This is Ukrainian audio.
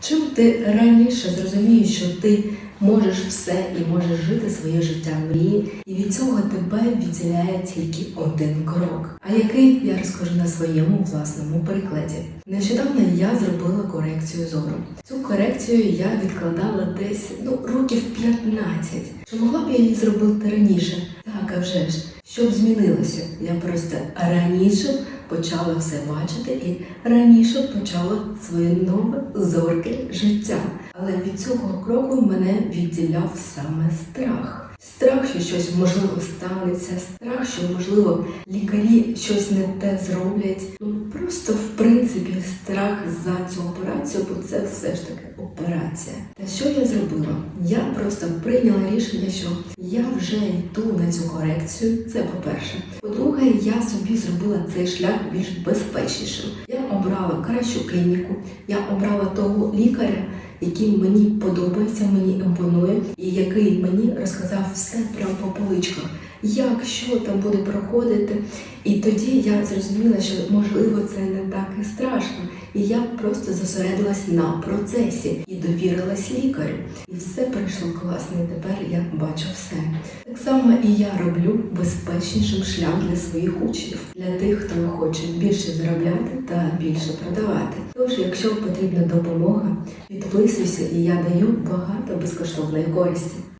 Чим ти раніше зрозумієш, що ти можеш все і можеш жити своє життя мрії, і від цього тебе відділяє тільки один крок. А який я розкажу на своєму власному прикладі. Нещодавно я зробила корекцію зору. Цю корекцію я відкладала десь ну років 15. Чи могла б я її зробити раніше? Так, а вже ж. Щоб змінилося, я просто раніше почала все бачити і раніше почала своє нове зорке життя. Але від цього кроку мене відділяв саме страх. Страх, що щось можливо станеться, страх, що можливо лікарі щось не те зроблять. Ну просто в принципі страх за цю операцію, бо це все ж таки операція. Та що я зробила? Я просто прийняла рішення, що я вже йду на цю корекцію. Це по-перше. По-друге, я собі зробила цей шлях більш безпечнішим. Я обрала кращу клініку, я обрала того лікаря, який мені подобається, мені імпонує, і який мені розказав все прямо по поличках, як що там буде проходити. І тоді я зрозуміла, що можливо це не так і страшно. І я просто зосередилась на процесі і довірилась лікарю. І все пройшло класно. І тепер я бачу все. Само і я роблю безпечнішим шлях для своїх учнів, для тих, хто хоче більше заробляти та більше продавати. Тож, якщо потрібна допомога, підписуйся, і я даю багато безкоштовної користі.